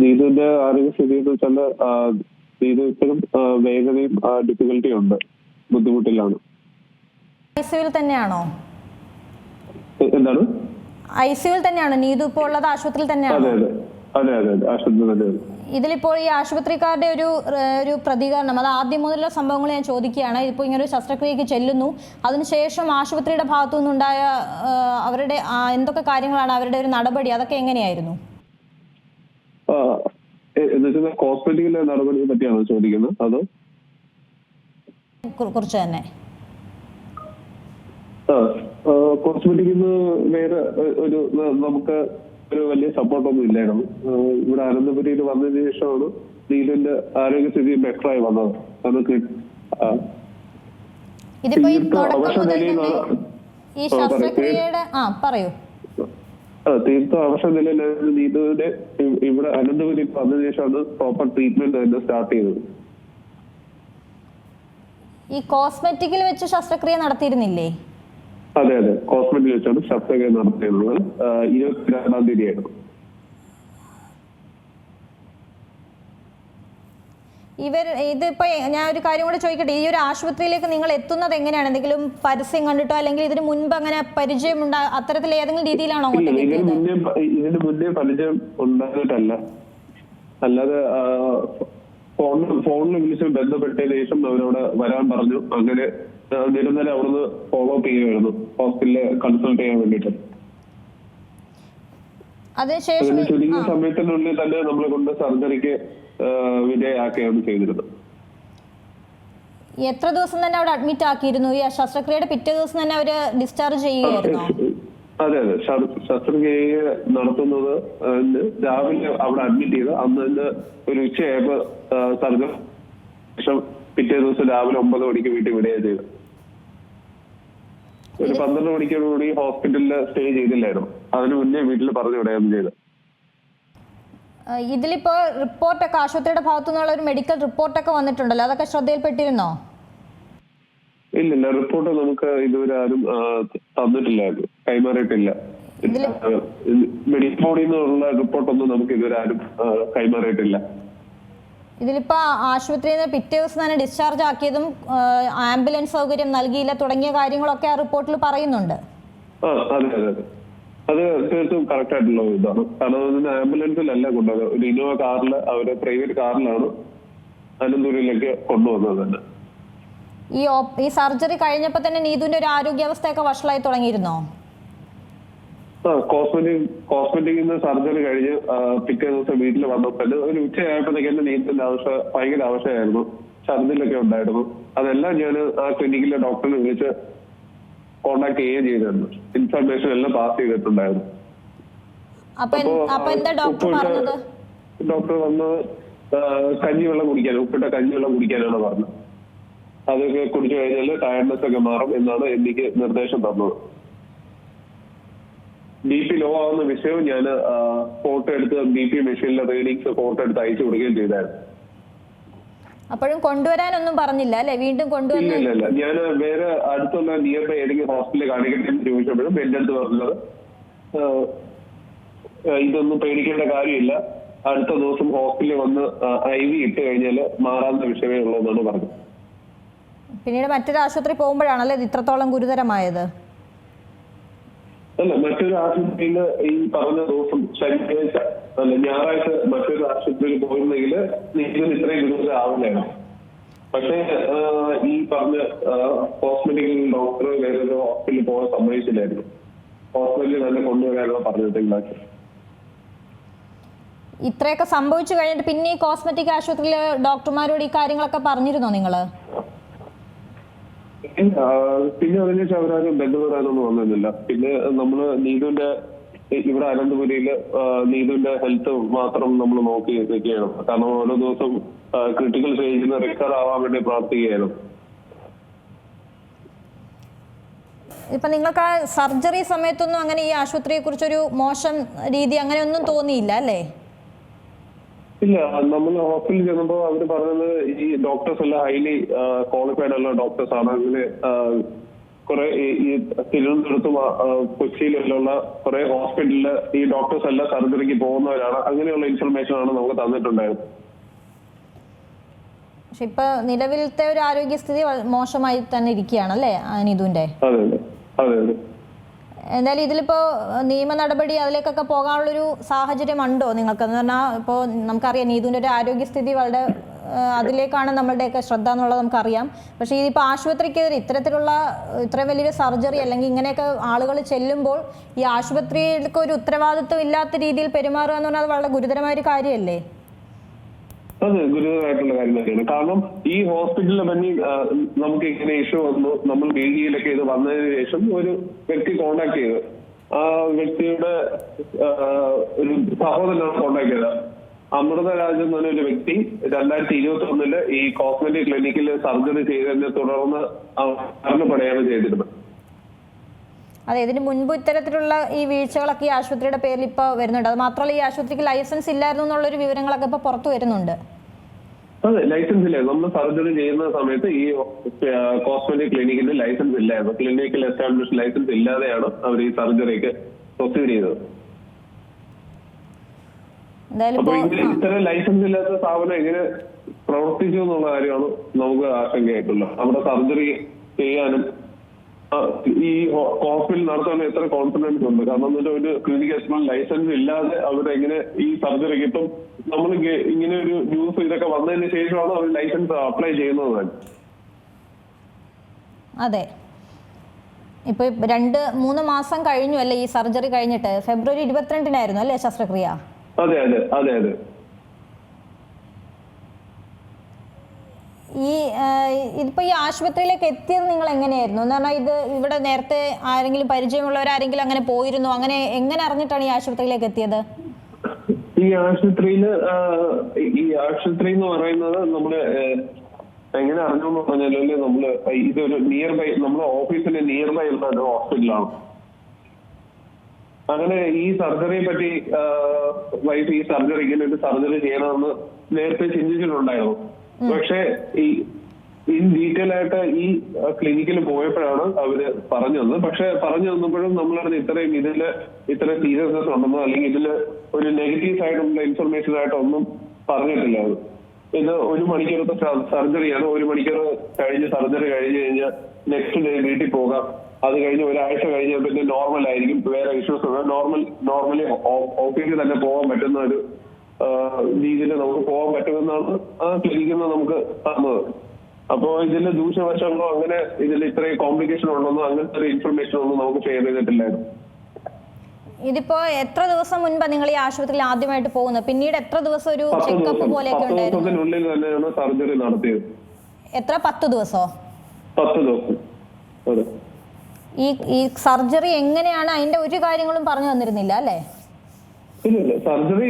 നീതുവിന്റെ ആരോഗ്യസ്ഥിതി എന്ന് വെച്ചാൽ നീതു ഇപ്പോഴും വേഗതയും ഡിഫിക്കൽറ്റിയും ഉണ്ട്. ബുദ്ധിമുട്ടിലാണ്. തന്നെയാണോ? എന്താണ്? ഐ സിയുവിൽ തന്നെയാണോ? നീതു ഇപ്പോൾ ഉള്ളത് ആശുപത്രിയിൽ അതെ തന്നെയാണോ അതെ അതെ അതെ. അതെ ആശുപത്രി തന്നെയാണ് ഇതിലിപ്പോൾ ഈ ആശുപത്രിക്കാരുടെ ഒരു ഒരു പ്രതികരണം അത് ആദ്യം മുതലുള്ള സംഭവങ്ങൾ ഞാൻ ചോദിക്കുകയാണ്. ഇപ്പോൾ ഇങ്ങനെ ഒരു ശസ്ത്രക്രിയക്ക് ചെല്ലുന്നു. അതിനുശേഷം ആശുപത്രിയുടെ ഭാഗത്തു നിന്നുണ്ടായ അവരുടെ എന്തൊക്കെ കാര്യങ്ങളാണ് അവരുടെ ഒരു നടപടി? അതൊക്കെ എങ്ങനെയായിരുന്നു? ആ, എ- എന്ന് വെച്ചാൽ ഹോസ്പിറ്റലിലെ നടപടിയെ പറ്റിയാണോ ചോദിക്കുന്നത്? അതോ? കുറച്ച് തന്നെ. നിന്ന് വേറെ ഒരു നമുക്ക് ഒരു വലിയ സപ്പോർട്ടൊന്നും ഇല്ലായിരുന്നു. ആ, ഇവിടെ അനന്തപുരിയിൽ വന്നതിന് ശേഷമാണ് നീലിന്റെ ആരോഗ്യസ്ഥിതി ബെറ്ററായി വന്നത്. നമുക്ക് ഇതിപ്പോ ഈ തുടക്കം മുതൽ ഈ ശസ്ത്രക്രിയയുടെ ആ പറയൂ. തീർത്തും അവശ നിലയിലായിരുന്നു നീതുവിന്റെ ഇവിടെ അനന്തപുരി വന്നതിന് ശേഷമാണ് പ്രോപ്പർ ട്രീറ്റ്മെന്റ് തന്നെ സ്റ്റാർട്ട് ചെയ്തത്. ഈ കോസ്മെറ്റിക്കിൽ വെച്ച് ശസ്ത്രക്രിയ നടത്തിയിരുന്നില്ലേ? അതെ അതെ. കോസ്മെറ്റിക് വെച്ചാണ് ശസ്ത്രക്രിയ നടത്തിയിരുന്നത്. ഇരുപത്തിരണ്ടാം തീയതി ഇവർ ഇതിപ്പോ ഞാൻ ഒരു കാര്യം കൂടെ ചോദിക്കട്ടെ. ഈ ഒരു ആശുപത്രിയിലേക്ക് നിങ്ങൾ എത്തുന്നത് എങ്ങനെയാണ്? എന്തെങ്കിലും പരസ്യം കണ്ടിട്ടോ? അല്ലെങ്കിൽ ഇതിന് മുൻപ് അങ്ങനെ പരിചയമുണ്ട അത്തരത്തിൽ ഏതെങ്കിലും രീതിയിലാണോ ഇതിന് മുന്നേ പരിചയം ഉണ്ടായിട്ടല്ല. അല്ലാതെ ഫോണിൽ ഫോണിൽ വിളിച്ച് ബന്ധപ്പെട്ടതിന് ശേഷം അവരവിടെ വരാൻ പറഞ്ഞു. അങ്ങനെ നിരന്തരം അവിടുന്ന് ഫോളോ അപ്പ് ചെയ്യുമായിരുന്നു ഹോസ്പിറ്റലിൽ കൺസൾട്ട് ചെയ്യാൻ വേണ്ടിയിട്ട്. അതിനുശേഷം ചുരുങ്ങിയ സമയത്തിനുള്ളിൽ തന്നെ നമ്മളെ കൊണ്ട് സർജറിക്ക് വിധേയമാക്കുകയാണ് ചെയ്തിരുന്നത്. എത്ര ദിവസം തന്നെ അവിടെ അഡ്മിറ്റ് ആക്കിയിരുന്നു? ഈ ശസ്ത്രക്രിയയുടെ പിറ്റേ ദിവസം തന്നെ അവർ ഡിസ്ചാർജ് ചെയ്യുകയായിരുന്നു? അതെ അതെ. ശസ്ത്രക്രിയ നടത്തുന്നത് രാവിലെ അവിടെ അഡ്മിറ്റ് ചെയ്ത് അന്ന് തന്നെ ഒരു ഉച്ചയായപ്പോ സർജറി ശേഷം പിറ്റേ ദിവസം രാവിലെ ഒമ്പത് മണിക്ക് വീട്ടിൽ വിടുകയാണ് ചെയ്തത്. ഒരു പന്ത്രണ്ട് മണിക്കോടുകൂടി ഹോസ്പിറ്റലിൽ സ്റ്റേ ചെയ്തില്ലായിരുന്നു. അതിന് മുന്നേ വീട്ടിൽ പറഞ്ഞു വിടുകയാണ് ചെയ്തത്. ഇതിലിപ്പോ റിപ്പോർട്ടൊക്കെ ആശുപത്രിയുടെ ഭാഗത്തു നിന്നുള്ള ഒരു മെഡിക്കൽ റിപ്പോർട്ടൊക്കെ വന്നിട്ടുണ്ടല്ലോ. അതൊക്കെ ശ്രദ്ധയിൽപ്പെട്ടിരുന്നോ? ഇല്ലില്ല റിപ്പോർട്ട് നമുക്ക് ഇതുവരെ ആരും തന്നിട്ടില്ല. തന്നിട്ടില്ലായിരുന്നു കൈമാറിയിട്ടില്ല മെഡിക്കൽ ബോഡിയിൽ നിന്നുള്ള റിപ്പോർട്ടൊന്നും നമുക്ക് ഇതുവരെ ആരും കൈമാറിയിട്ടില്ല. ഇതിലിപ്പോ ആശുപത്രിയിൽ നിന്ന് പിറ്റേ ദിവസം തന്നെ ഡിസ്ചാർജ് ആക്കിയതും ആംബുലൻസ് സൗകര്യം നൽകിയില്ല തുടങ്ങിയ കാര്യങ്ങളൊക്കെ ആ റിപ്പോർട്ടിൽ പറയുന്നുണ്ട്. അതെ തീർത്തും കറക്റ്റ് ആയിട്ടുള്ള ഒരു ഇതാണ്. കാരണം അതിന് ആംബുലൻസിലല്ല കൊണ്ടുവന്നത്. ഒരു ഇന്നോവ കാറിൽ അവരെ പ്രൈവറ്റ് കാറിലാണ് അനന്തപുരിയിലേക്ക് കൊണ്ടുവന്നത് തന്നെ. ഈ ഈ സർജറി കഴിഞ്ഞപ്പോൾ തന്നെ നീതുവിന്റെ ഒരു ആരോഗ്യാവസ്ഥയൊക്കെ വഷളായി തുടങ്ങിയിരുന്നോ? കോസ്മെറ്റിക് കോസ്മെറ്റിക്കിൽ നിന്ന് സർജറി കഴിഞ്ഞ് പിറ്റേ ദിവസം വീട്ടിൽ വന്നപ്പോൾ ഒരു ഉച്ചയായപ്പോഴത്തേക്ക് എന്റെ നീന്തലിന്റെ ആവശ്യം ഭയങ്കര ആവശ്യമായിരുന്നു. ഛർദിലൊക്കെ ഉണ്ടായിരുന്നു. അതെല്ലാം ഞാൻ ആ ക്ലിനിക്കിലെ ഡോക്ടറിനെ വിളിച്ച് കോണ്ടാക്ട് ചെയ്യുകയും ചെയ്തിരുന്നു. ഇൻഫർമേഷൻ എല്ലാം പാസ് ചെയ്തിട്ടുണ്ടായിരുന്നു. ഡോക്ടർ വന്ന് കഞ്ഞിവെള്ളം കുടിക്കാൻ ഉപ്പിട്ട കഞ്ഞിവെള്ളം കുടിക്കാനാണ് പറഞ്ഞത്. അതൊക്കെ കുടിച്ചു കഴിഞ്ഞാൽ ടയർഡ്നെസ് ഒക്കെ മാറും എന്നാണ് എനിക്ക് നിർദ്ദേശം തന്നത്. ബി പി ലോ ആവുന്ന വിഷയവും ഞാൻ ഫോട്ടോ എടുത്ത് ബി പി മെഷീനിലെ റീഡിങ്സ് ഫോട്ടോ എടുത്ത് അയച്ചു കൊടുക്കുകയും ചെയ്തായിരുന്നു. അപ്പോഴും കൊണ്ടുവരാനൊന്നും പറഞ്ഞില്ല അല്ലെ? വീണ്ടും ഇല്ല ഇല്ല ഇല്ല. ഞാൻ വേറെ അടുത്തുള്ള നിയർ ബൈ ഏതെങ്കിലും ഹോസ്പിറ്റലിൽ കാണിക്കട്ടെ എന്ന് ചോദിച്ചപ്പോഴും എന്റെ അടുത്ത് പറഞ്ഞത് ഇതൊന്നും പേടിക്കേണ്ട കാര്യമില്ല. അടുത്ത ദിവസം ഹോസ്പിറ്റലിൽ വന്ന് ഐ വി ഇട്ട് കഴിഞ്ഞാൽ മാറാവുന്ന വിഷയമേ ഉള്ളൂ എന്നാണ് പറഞ്ഞത്. പിന്നീട് മറ്റൊരു ആശുപത്രി പോകുമ്പോഴാണല്ലേ ഇത് ഇത്രത്തോളം ഗുരുതരമായത്? അല്ല മറ്റൊരു ആശുപത്രിയിൽ ഈ പറഞ്ഞ ദിവസം ശനിയാഴ്ച അല്ല ഞായറാഴ്ച മറ്റൊരു ആശുപത്രിയിൽ പോയിരുന്നെങ്കിൽ നിങ്ങൾക്ക് ഇത്രയും ഗുരുതര ആവില്ലായിരുന്നു. പക്ഷേ ഈ പറഞ്ഞ ഹോസ്പിറ്റലിൽ ഡോക്ടർ വേറെ ഹോസ്പിറ്റലിൽ പോകാൻ സമ്മതിച്ചില്ലായിരുന്നു. ഹോസ്പിറ്റലിൽ തന്നെ കൊണ്ടുവരാനുള്ള പറഞ്ഞിട്ടുണ്ടാക്കി ഇത്രയൊക്കെ സംഭവിച്ചു കഴിഞ്ഞിട്ട് പിന്നെ ഈ കോസ്മെറ്റിക് ആശുപത്രിയിലെ ഡോക്ടർമാരോട് ഈ കാര്യങ്ങളൊക്കെ പറഞ്ഞിരുന്നോ നിങ്ങൾ? പിന്നെ അതിനുശേഷം അവരാരും ബന്ധപ്പെടാനൊന്നും വന്നിരുന്നില്ല പിന്നെ നമ്മൾ നീതുവിന്റെ ഇവിടെ അനന്തപുരിയിൽ നീതുവിന്റെ ഹെൽത്ത് മാത്രം നമ്മൾ നോക്കി നിൽക്കുകയാണ്. കാരണം ഓരോ ദിവസം ക്രിട്ടിക്കൽ സ്റ്റേജിൽ റിക്കവർ ആവാൻ വേണ്ടി പ്രാർത്ഥിക്കുകയായിരുന്നു ഇപ്പൊ നിങ്ങൾക്ക് ആ സർജറി സമയത്തൊന്നും അങ്ങനെ ഈ ആശുപത്രിയെ കുറിച്ചൊരു മോശം രീതി അങ്ങനെയൊന്നും തോന്നിയില്ല അല്ലേ? ഇല്ല നമ്മൾ ഹോസ്പിറ്റലിൽ ചെന്നപ്പോ അവർ പറഞ്ഞത് ഈ ഡോക്ടേഴ്സ് എല്ലാം ഹൈലി ക്വാളിഫൈഡ് ഉള്ള ഡോക്ടേഴ്സ് ആണ്. അങ്ങനെ കുറെ ഈ- തിരുവനന്തപുരത്തും കൊച്ചിയിലുള്ള കുറെ ഹോസ്പിറ്റലിൽ ഈ ഡോക്ടേഴ്സ് എല്ലാം സർജറിക്ക് പോകുന്നവരാണ്. അങ്ങനെയുള്ള ഇൻഫർമേഷൻ ആണ് നമുക്ക് തന്നിട്ടുണ്ടായിരുന്നത് പക്ഷെ ഇപ്പൊ നിലവിലത്തെ ഒരു ആരോഗ്യസ്ഥിതി മോശമായി തന്നെ ഇരിക്കുകയാണ് അല്ലേ നീതുവിന്റെ അതെ അതെ. അതെ അതെ. എന്തായാലും ഇതിലിപ്പോ നിയമ നടപടി അതിലേക്കൊക്കെ പോകാനുള്ളൊരു സാഹചര്യം ഉണ്ടോ നിങ്ങൾക്ക്? എന്ന് പറഞ്ഞാൽ ഇപ്പോ നമുക്കറിയാം നീതുവിന്റെ ഒരു ആരോഗ്യസ്ഥിതി വളരെ അതിലേക്കാണ് നമ്മളുടെയൊക്കെ ശ്രദ്ധ എന്നുള്ളത് നമുക്കറിയാം. പക്ഷേ ഇതിപ്പോൾ ആശുപത്രിക്കെതിരെ ഇത്തരത്തിലുള്ള ഇത്ര വലിയൊരു സർജറി അല്ലെങ്കിൽ ഇങ്ങനെയൊക്കെ ആളുകൾ ചെല്ലുമ്പോൾ ഈ ആശുപത്രിക്ക് ഒരു ഉത്തരവാദിത്വം ഇല്ലാത്ത രീതിയിൽ പെരുമാറുക എന്ന് പറഞ്ഞാൽ അത് വളരെ ഗുരുതരമായ ഒരു കാര്യമല്ലേ? അതെ ഗുരുതരമായിട്ടുള്ള കാര്യം തന്നെയാണ് കാരണം ഈ ഹോസ്പിറ്റലിൽ ആ, നമുക്ക് ഇങ്ങനെ ഇഷ്യൂ വന്നു. നമ്മൾ മീഡിയയിലൊക്കെ ഇത് വന്നതിന് ശേഷം ഒരു വ്യക്തി കോണ്ടാക്ട് ചെയ്ത്. ആ വ്യക്തിയുടെ ഒരു സഹോദരനാണ് കോണ്ടാക്ട് ചെയ്തത്. അമൃതരാജ് എന്ന് പറഞ്ഞ ഒരു വ്യക്തി രണ്ടായിരത്തി ഇരുപത്തി ഒന്നിൽ ഈ കോസ്മെറ്റിക് ക്ലിനിക്കിൽ സർജറി ചെയ്തതിനെ തുടർന്ന് മരണപ്പെടുകയാണ് ചെയ്തിരുന്നത്. അതെ ഇതിന് മുൻപ് ഇത്തരത്തിലുള്ള ഈ വീഴ്ചകളൊക്കെ ഈ ആശുപത്രിയുടെ പേരിൽ ഇപ്പോൾ വരുന്നുണ്ട്. അത് മാത്രമല്ല ഈ ആശുപത്രിക്ക് ലൈസൻസ് ഇല്ലായിരുന്നു എന്നുള്ളൊരു വിവരങ്ങളൊക്കെ ഇപ്പോൾ പുറത്തു വരുന്നുണ്ട്. അതെ ലൈസൻസ് ഇല്ല. നമ്മൾ സർജറി ചെയ്യുന്ന സമയത്ത് ഈ കോസ്മെറ്റിക് ക്ലിനിക്കിന് ലൈസൻസ് ഇല്ലായിരുന്നു. ക്ലിനിക്കൽ എസ്റ്റാബ്ലിഷ് ലൈസൻസ് ഇല്ലാതെയാണ് അവർ ഈ സർജറിക്ക് പ്രൊസീഡ് ചെയ്തത്. അപ്പൊ ഇത്തരം ലൈസൻസ് ഇല്ലാത്ത സ്ഥാപനം എങ്ങനെ പ്രവർത്തിച്ചു എന്നുള്ള കാര്യമാണ് നമുക്ക് ആശങ്കയായിട്ടുള്ളത്. അവിടെ സർജറി ചെയ്യാനും ഈ കോപ്പിൽ നടത്താൻ എത്ര കോൺഫിഡൻസ് ഉണ്ട്? കാരണം വെച്ചാൽ ഒരു ക്ലിനിക് എക്സ്പെർട്ട് ലൈസൻസ് ഇല്ലാതെ അവരെങ്ങനെ ഈ സർജറിക്ക് ഇപ്പം നമ്മൾ ഇങ്ങനെ ഒരു ന്യൂസ് ഇതൊക്കെ വന്നതിന് ശേഷമാണ് അവർ ലൈസൻസ് അപ്ലൈ ചെയ്യുന്നത്. അതെ. ഇപ്പൊ രണ്ട് മൂന്ന് മാസം കഴിഞ്ഞു അല്ലേ ഈ സർജറി കഴിഞ്ഞിട്ട്? ഫെബ്രുവരി ഇരുപത്തിരണ്ടിനായിരുന്നു അല്ലേ ശസ്ത്രക്രിയ? അതെ അതെ അതെ അതെ. ഈ ഇതിപ്പോ ഈ ആശുപത്രിയിലേക്ക് എത്തിയത് നിങ്ങൾ എങ്ങനെയായിരുന്നു എന്ന് പറഞ്ഞാൽ ഇത് ഇവിടെ നേരത്തെ ആരെങ്കിലും പരിചയമുള്ളവരാരെങ്കിലും അങ്ങനെ പോയിരുന്നു? അങ്ങനെ എങ്ങനെ അറിഞ്ഞിട്ടാണ് ഈ ആശുപത്രിയിലേക്ക് എത്തിയത്? ഈ ആശുപത്രിയിൽ ഈ ആശുപത്രി എന്ന് പറയുന്നത് നമ്മൾ എങ്ങനെ അറിഞ്ഞു പറഞ്ഞാൽ നമ്മൾ ഇതൊരു നിയർ ബൈ നമ്മുടെ ഓഫീസിന് നിയർ ബൈ ഉള്ള ഒരു ഹോസ്പിറ്റലാണ്. അങ്ങനെ ഈ സർജറിയെ പറ്റി വൈഫ് ഈ സർജറി ഇങ്ങനെ ഒരു സർജറി ചെയ്യണമെന്ന് നേരത്തെ ചിന്തിച്ചിട്ടുണ്ടായിരുന്നു. പക്ഷെ ഈ ഇൻ ഡീറ്റെയിൽ ആയിട്ട് ഈ ക്ലിനിക്കിൽ പോയപ്പോഴാണ് അവർ പറഞ്ഞു തന്നത്. പക്ഷെ പറഞ്ഞു തന്നപ്പോഴും നമ്മളറിഞ്ഞ ഇത്രയും ഇതിൽ ഇത്ര സീരിയസ്നെസ് ഉണ്ടെന്നോ അല്ലെങ്കിൽ ഇതിൽ ഒരു നെഗറ്റീവ് സൈഡുള്ള ഇൻഫർമേഷൻ ആയിട്ടൊന്നും പറഞ്ഞിട്ടില്ല അത് ഇത് ഒരു മണിക്കൂറത്തെ സർജറിയാണ് ഒരു മണിക്കൂർ കഴിഞ്ഞ് സർജറി കഴിഞ്ഞ് കഴിഞ്ഞാൽ നെക്സ്റ്റ് ഡേ വീട്ടിൽ പോകാം. അത് കഴിഞ്ഞ് ഒരാഴ്ച കഴിഞ്ഞ പിന്നെ നോർമൽ ആയിരിക്കും. വേറെ ഇഷ്യൂസ് നോർമൽ നോർമലി ഓഫീസിൽ തന്നെ പോകാൻ പറ്റുന്ന ഒരു രീതിയിൽ നമുക്ക് പോകാൻ പറ്റുമെന്നാണ് ആ ക്ലിനിക്കിൽ നിന്ന് നമുക്ക് തന്നത്. അപ്പോ ഇതിൽ ദൂഷ്യവശങ്ങളോ അങ്ങനെ ഇതിൽ ഇത്രയും കോംപ്ലിക്കേഷൻ ഉണ്ടെന്നോ അങ്ങനത്തെ ഒരു ഇൻഫർമേഷൻ ഒന്നും നമുക്ക് ഷെയർ ചെയ്തിട്ടില്ലായിരുന്നു. ഇതിപ്പോ എത്ര ദിവസം മുൻപ് നിങ്ങൾ ഈ ആശുപത്രിയിൽ ആദ്യമായിട്ട് പോകുന്നത്? പിന്നീട് എത്ര ദിവസം ഒരു ചെക്കപ്പ് പോലെയൊക്കെ ഉണ്ടായിരുന്നു? സർജറി നടത്തിയത്. എത്ര? പത്ത് ദിവസോ? പത്ത് ദിവസം. ഈ ഈ സർജറി എങ്ങനെയാണ്? അതിന്റെ ഒരു കാര്യങ്ങളും പറഞ്ഞു തന്നിരുന്നില്ല അല്ലേ? സർജറി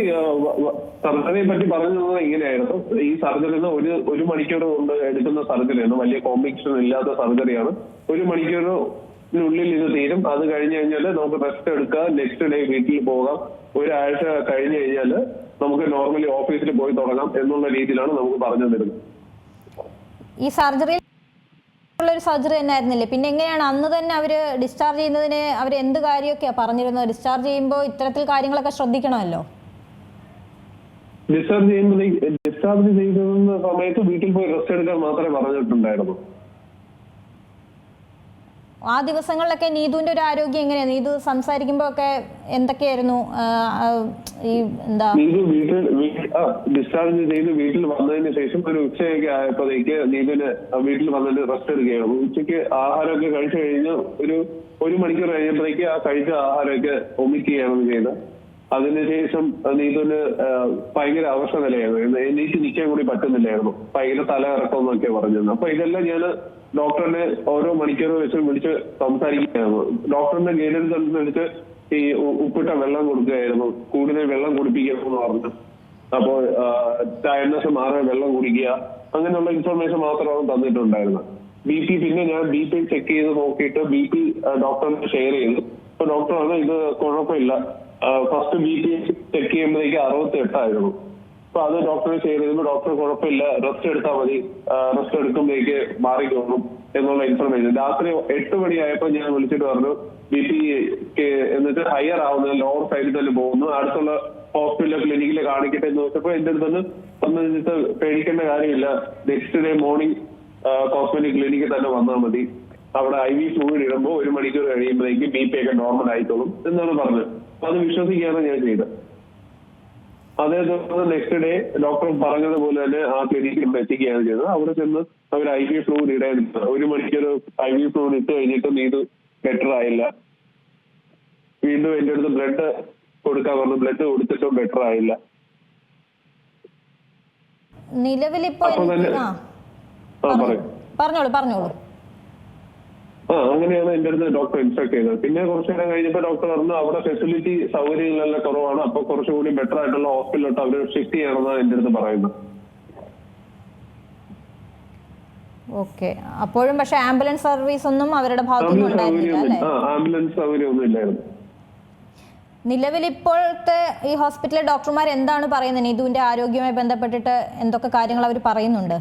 സർജറിയെ പറ്റി പറഞ്ഞത് ഇങ്ങനെയായിരുന്നു. ഈ സർജറി ഒരു ഒരു മണിക്കൂർ കൊണ്ട് എടുക്കുന്ന സർജറിയാണ് വലിയ കോംപ്ലിക്കേഷൻ ഇല്ലാത്ത സർജറിയാണ്. ഒരു മണിക്കൂറിനുള്ളിൽ ഇത് തീരും. അത് കഴിഞ്ഞു കഴിഞ്ഞാൽ നമുക്ക് റെസ്റ്റ് എടുക്കാം. നെക്സ്റ്റ് ഡേ വീട്ടിൽ പോകാം. ഒരാഴ്ച കഴിഞ്ഞു കഴിഞ്ഞാൽ നമുക്ക് നോർമലി ഓഫീസിൽ പോയി തുടങ്ങാം എന്നുള്ള രീതിയിലാണ് നമുക്ക് പറഞ്ഞു തരുന്നത്. ഈ സർജറി ഒരു സർജറി തന്നെ ആയിരുന്നില്ലേ പിന്നെ എങ്ങനെയാണ് അന്ന് തന്നെ അവർ ഡിസ്ചാർജ് ചെയ്യുന്നതിന് അവർ എന്ത് കാര്യമൊക്കെയാണ് പറഞ്ഞിരുന്നത്? ഡിസ്ചാർജ് ചെയ്യുമ്പോൾ ഇത്തരത്തിൽ കാര്യങ്ങളൊക്കെ ശ്രദ്ധിക്കണമല്ലോ? ഡിസ്ചാർജ് ചെയ്യുമ്പോൾ ഡിസ്ചാർജ് ചെയ്യുന്ന സമയത്ത് വീട്ടിൽ പോയി റെസ്റ്റ് എടുക്കാൻ മാത്രമേ പറഞ്ഞിട്ടുണ്ടായിരുന്നു ആ ദിവസങ്ങളിലൊക്കെ നീതുവിന്റെ ഒരു ആരോഗ്യം എങ്ങനെയാണ് നീതു സംസാരിക്കുമ്പോൾ ഒക്കെ എന്തൊക്കെയായിരുന്നു ഈ എന്താ? നീതു വീട്ടിൽ ഡിസ്ചാർജ് ചെയ്ത് വീട്ടിൽ വന്നതിന് ശേഷം ഒരു ഉച്ചയൊക്കെ ആയപ്പോഴേക്ക് നീതുവിന് വീട്ടിൽ വന്നിട്ട് റെസ്റ്റ് എടുക്കുകയാണ് ഉച്ചയ്ക്ക് ആഹാരമൊക്കെ കഴിച്ചു കഴിഞ്ഞ് ഒരു ഒരു മണിക്കൂർ കഴിഞ്ഞപ്പോഴേക്ക് ആ കഴിച്ച ആഹാരമൊക്കെ ഒമിറ്റ് ചെയ്യാണ് ചെയ്തത്. അതിനുശേഷം നീതുവിന് ഭയങ്കര അവസ്ഥ നിലയായിരുന്നു. എണീറ്റ് നിൽക്കാൻ കൂടി പറ്റുന്നില്ലായിരുന്നു. ഭയങ്കര തല ഇറക്കം എന്നൊക്കെ പറഞ്ഞിരുന്നു അപ്പൊ ഇതെല്ലാം ഞാൻ ഡോക്ടറിനെ ഓരോ മണിക്കൂർ വെച്ച് വിളിച്ച് സംസാരിക്കുകയായിരുന്നു. ഡോക്ടറിന്റെ ഗൈഡൻസ് അനുസരിച്ച് ഈ ഉപ്പിട്ട വെള്ളം കൊടുക്കുകയായിരുന്നു. കൂടുതൽ വെള്ളം കുടിപ്പിക്കണം എന്ന് പറഞ്ഞു. അപ്പോ ടയർനെസ് മാറാൻ വെള്ളം കുടിക്കുക. അങ്ങനെയുള്ള ഇൻഫർമേഷൻ മാത്രമാണ് തന്നിട്ടുണ്ടായിരുന്നത് ബി പി പിന്നെ ഞാൻ ബി പി ചെക്ക് ചെയ്ത് നോക്കിയിട്ട് ബി പി ഡോക്ടറിന് ഷെയർ ചെയ്തു. അപ്പൊ ഡോക്ടറാണ് ഇത് കുഴപ്പമില്ല. ഫസ്റ്റ് ബി പി ചെക്ക് ചെയ്യുമ്പോഴേക്ക് അറുപത്തി എട്ടായിരുന്നു അപ്പൊ അത് ഡോക്ടറെ ചെയ്തിരുന്നു. ഡോക്ടർ കുഴപ്പമില്ല. റെസ്റ്റ് എടുത്താൽ മതി. റെസ്റ്റ് എടുക്കുമ്പോഴേക്ക് മാറിക്കോളും എന്നുള്ള ഇൻഫർമേഷൻ രാത്രി എട്ട് മണിയായപ്പോ ഞാൻ വിളിച്ചിട്ട് പറഞ്ഞു ബി പി എന്നിട്ട് ഹയർ ആവുന്നത് ലോവർ സൈഡിൽ തന്നെ പോകുന്നു. അടുത്തുള്ള ഹോസ്പിറ്റലിലോ ക്ലിനിക്കിലോ കാണിക്കട്ടെ എന്ന് വെച്ചപ്പോ എന്റെ അടുത്ത് വന്നിട്ട് പേടിക്കേണ്ട കാര്യമില്ല. നെക്സ്റ്റ് ഡേ മോർണിംഗ് കോസ്മെറ്റിക് ക്ലിനിക്കിൽ തന്നെ വന്നാൽ മതി. അവിടെ ഐ വി ഫ്ലൂയിഡ് ഇടുമ്പോൾ ഒരു മണിക്കൂർ കഴിയുമ്പോഴേക്കും ബി പി ഒക്കെ നോർമൽ ആയിക്കോളും എന്നാണ് പറഞ്ഞത്. അത് വിശ്വസിക്കുകയാണ് ഞാൻ ചെയ്തത്. അതേ തുടർന്ന് നെക്സ്റ്റ് ഡേ ഡോക്ടർ പറഞ്ഞതുപോലെ തന്നെ ആ ക്ലിനിക്കിൽ എത്തിക്കുകയാണ് ചെയ്തത്. അവിടെ ചെന്ന് അവർ ഐ വി ഫ്ലൂ ഇടാൻ ഒരു മണിക്കൂർ ഐ വി ഫ്ലൂ ഇട്ട് കഴിഞ്ഞിട്ടും ഇത് ബെറ്റർ ആയില്ല. വീണ്ടും എന്റെ അടുത്ത് ബ്ലഡ് കൊടുക്കാൻ പറഞ്ഞു. ബ്ലഡ് കൊടുത്തിട്ടും ബെറ്റർ ആയില്ല. നിലവിലിപ്പോ പറഞ്ഞോളൂ പറഞ്ഞോളൂ. ആ അങ്ങനെയാണ് എന്റെ അടുത്ത് ഡോക്ടർ ഇൻസ്ട്രക്ട് ചെയ്തത്. പിന്നെ കുറച്ച് നേരം കഴിഞ്ഞപ്പോൾ ഡോക്ടർ പറഞ്ഞു അവിടെ ഫെസിലിറ്റി സൗകര്യങ്ങളെല്ലാം കുറവാണ് അപ്പൊ കുറച്ചുകൂടി ബെറ്റർ ആയിട്ടുള്ള ഹോസ്പിറ്റലിലോട്ട് അവർ ഷിഫ്റ്റ് ചെയ്യണമെന്നാണ് എന്റെ അടുത്ത് പറയുന്നത്. ഓക്കെ. അപ്പോഴും പക്ഷെ ആംബുലൻസ് സർവീസ് ഒന്നും അവരുടെ ഭാഗത്തുനിന്ന് ആംബുലൻസ് സൗകര്യമൊന്നും ഇല്ലായിരുന്നു. നിലവിൽ ഇപ്പോഴത്തെ ഈ ഹോസ്പിറ്റലിലെ ഡോക്ടർമാർ എന്താണ് പറയുന്നത്? നീതുവിന്റെ ആരോഗ്യവുമായി ബന്ധപ്പെട്ടിട്ട് എന്തൊക്കെ കാര്യങ്ങൾ അവർ പറയുന്നുണ്ട്?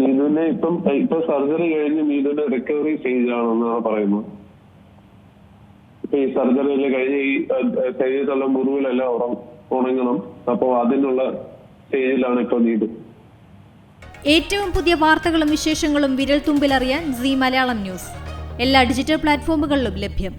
നീതുവിനെ ഇപ്പം ഇപ്പൊ സർജറി കഴിഞ്ഞ് നീതുവിന്റെ റിക്കവറി സ്റ്റേജ് ആണെന്നാണ് പറയുന്നത്. ഇപ്പൊ ഈ സർജറി കഴിഞ്ഞ് ഈ ശരീരത്തുള്ള മുറിവിലെല്ലാം ഉണങ്ങണം. അപ്പൊ അതിനുള്ള സ്റ്റേജിലാണ് ഇപ്പൊ നീതു ഏറ്റവും പുതിയ വാർത്തകളും വിശേഷങ്ങളും വിരൽ തുമ്പിലറിയാൻ സി മലയാളം ന്യൂസ്. എല്ലാ ഡിജിറ്റൽ പ്ലാറ്റ്ഫോമുകളിലും ലഭ്യം.